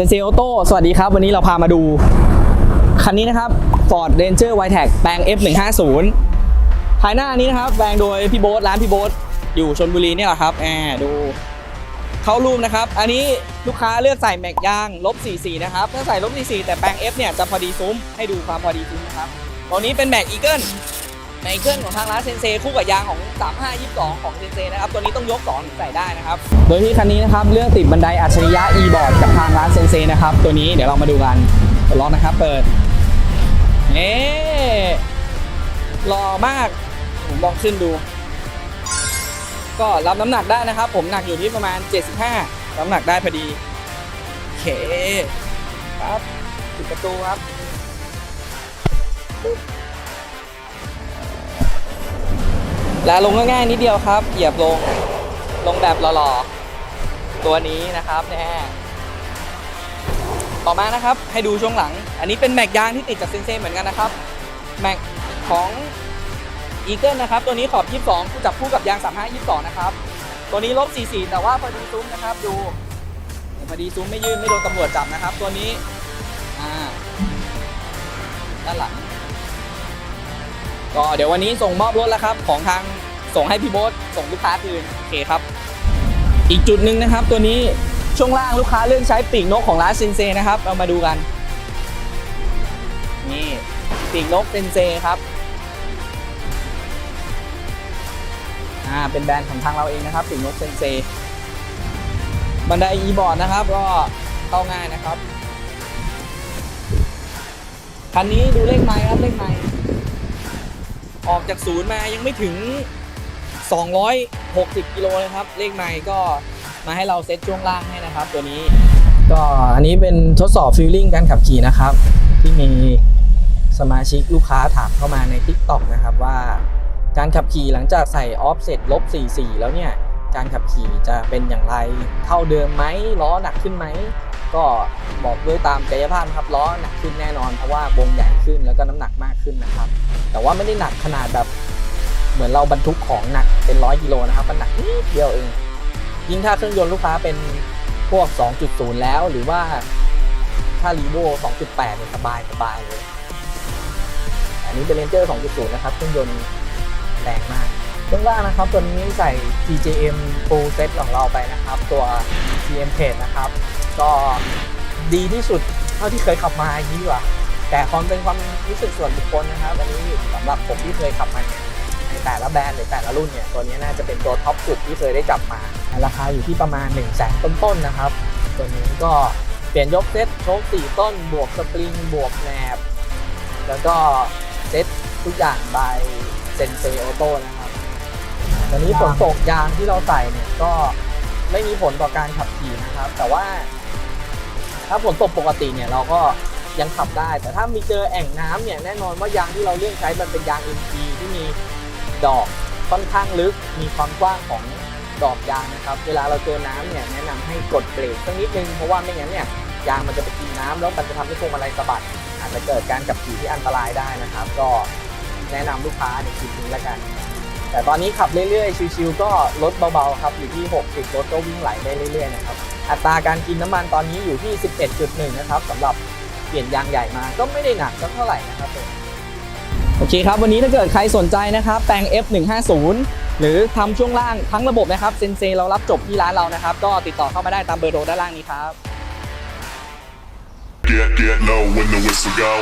ซนเซออโต้สวัสดีครับ วันนี้เราพามาดู คันนี้นะครับ Ford Ranger w i t e c แปลง F150 ภายหน้านี้นะครับ แปลงโดยพี่โบ๊ทร้านพี่โบ๊ทอยู่ชนบุรีเนี่ยแหละครับแอบดู เข้ารูมนะครับ อันนี้ลูกค้าเลือกใส่แม็กยางลบ44นะครับถ้าใส่ลบ44แต่แปลง F เนี่ยจะพอดีซุ้มให้ดูความพอดีซุ้มนะครับตัวนี้เป็นแม็กอีเกิล แม็กอีเกิลของทางร้านเซนเซคู่กับยางของ 3522 ของเซนเซนะครับ ตัวนี้ต้องยก2ถึงใส่ได้นะครับ โดยที่คันนี้นะครับเลือกติดบันไดอัจฉริยะ e-board กับทางร้านเซนเซนะครับ ตัวนี้เดี๋ยวเรามาดูกันเปิดล็อกนะครับ เปิดนี่หล่อมาก ผมลองขึ้นดู ก็รับน้ำหนักได้นะครับ ผมหนักอยู่ที่ประมาณ 75น้ำหนักได้พอดีโอเคครับปิดประตูครับ และลงง่ายๆนิดเดียวครับ เหยียบลง ลงแบบหล่อๆ ตัวนี้นะครับแน่ต่อมานะครับให้ดูช่วงหลัง อันนี้เป็นแม็กยางที่ติดจากเซนเซเหมือนกันนะครับ แม็กของอีเกิลนะครับ ตัวนี้ขอบ 22 จับคู่กับยาง 35 22 นะครับ ตัวนี้ลบ 44 แต่ว่าพอดีซุ้มนะครับ ดูพอดีซุ้มไม่ยื่นไม่โดนตำรวจจับนะครับ ตัวนี้ อ่า ด้านหลัง ก็เดี๋ยววันนี้ส่งมอบรถแล้วครับ ของทางส่งให้พี่โบ๊ทส่งลูกค้าคืนโอเคครับ อีกจุดหนึ่งนะครับ ตัวนี้ช่วงล่างลูกค้าเลือกใช้ปีกนกของร้านเซนเซนะครับเรามาดูกัน นี่ปีกนกเซนเซครับอ่าเป็นแบรนด์ของทางเราเองนะครับปีกนกเซนเซบันไดอีบอร์ดนะครับ ก็เข้าง่ายนะครับคันนี้ดูเลขไม้ครับเลขไม้ ออกจากศูนย์มายังไม่ถึง 260 กิโลเลยครับ เลขไม้ก็มาให้เราเซตช่วงล่างให้นะครับ ตัวนี้ ก็อันนี้เป็นทดสอบฟิลลิ่งการขับขี่นะครับ ที่มีสมาชิกลูกค้าถามเข้ามาใน TikTok นะครับว่า การขับขี่หลังจากใส่ออฟเซ็ตลบ44แล้วเนี่ย การขับขี่จะเป็นอย่างไรเท่าเดิมไหมล้อหนักขึ้นไหม ก็บอกด้วยตามกายภาพครับล้อหนักขึ้นแน่นอนเพราะว่าวงใหญ่ขึ้นแล้วก็น้ำหนักมากขึ้นนะครับ แต่ว่าไม่ได้หนักขนาดแบบเหมือนเราบรรทุกของหนักเป็นร้อยกิโลนะครับมันหนักนิดเดียวเอง ยิ่งถ้าเครื่องยนต์ลูกค้าเป็นพวก 2.0 แล้วหรือว่าถ้ารีโว2.8เนี่ยสบายสบายเลย อันนี้เป็นเรนเจอร์2.0 นะครับเครื่องยนต์แรงมากเครื่องล่างนะครับตัวนี้ใส่ TJM Full Set ของเราไปนะครับ ตัว TM Page นะครับ ก็ดีที่สุดเท่าที่เคยขับมาอย่างนี้ดีกว่าแต่ความเป็นความรู้สึกส่วนบุคคลนะครับอันนี้สำหรับผมที่เคยขับมาเนี่ยในแต่ละแบรนด์หรือแต่ละรุ่นเนี่ยตัวนี้น่าจะเป็นตัวท็อปสุดที่เคยได้จับมา ราคาอยู่ที่ประมาณ 1 0 0 0 0แสนต้นๆนะครับ ตัวนี้ก็เปลี่ยนยกเซตโชค4ต้น บวกสปริง บวกแหนบ แล้วก็เซตทุกอย่างบายเซนเซออโต้นะครับตอนนี้ฝนตกยางที่เราใส่เนี่ยก็ไม่มีผลต่อการขับขี่นะครับ แต่ว่า ถ้าฝนตกปกติเนี่ยเราก็ยังขับได้ แต่ถ้ามีเจอแอ่งน้ำเนี่ยแน่นอนว่ายางที่เราเลือกใช้มันเป็นยาง MT ที่มีดอกค่อนข้างลึก มีความกว้างของดอกยางนะครับ เวลาเราเจอน้ำเนี่ยแนะนำให้กดเบรกสักนิดนึง เพราะว่าไม่งั้นเนี่ยยางมันจะไปกินน้ำแล้วมันจะทำให้พวงมาลัยสะบัด อาจจะเกิดการขับขี่ที่อันตรายได้นะครับ ก็แนะนำลูกค้าในคลิปนี้แล้วกัน แต่ตอนนี้ขับเรื่อยๆ ชิวๆก็ลดเบาๆครับอยู่ที่ 60รถก็วิ่งไหลได้เรื่อยๆนะครับ อัตราการกินน้ำมันตอนนี้อยู่ที่ 11.1 นะครับสำหรับเปลี่ยนยางใหญ่มาก็ไม่ได้หนักสักเท่าไหร่นะครับผมโอเคครับ วันนี้ถ้าเกิดใครสนใจนะครับแปลง F150 หรือทำช่วงล่างทั้งระบบนะครับเซนเซเรารับจบที่ร้านเรานะครับ ก็ติดต่อเข้ามาได้ตามเบอร์โทรด้านล่างนี้ครับ Get, get low when the whistle go.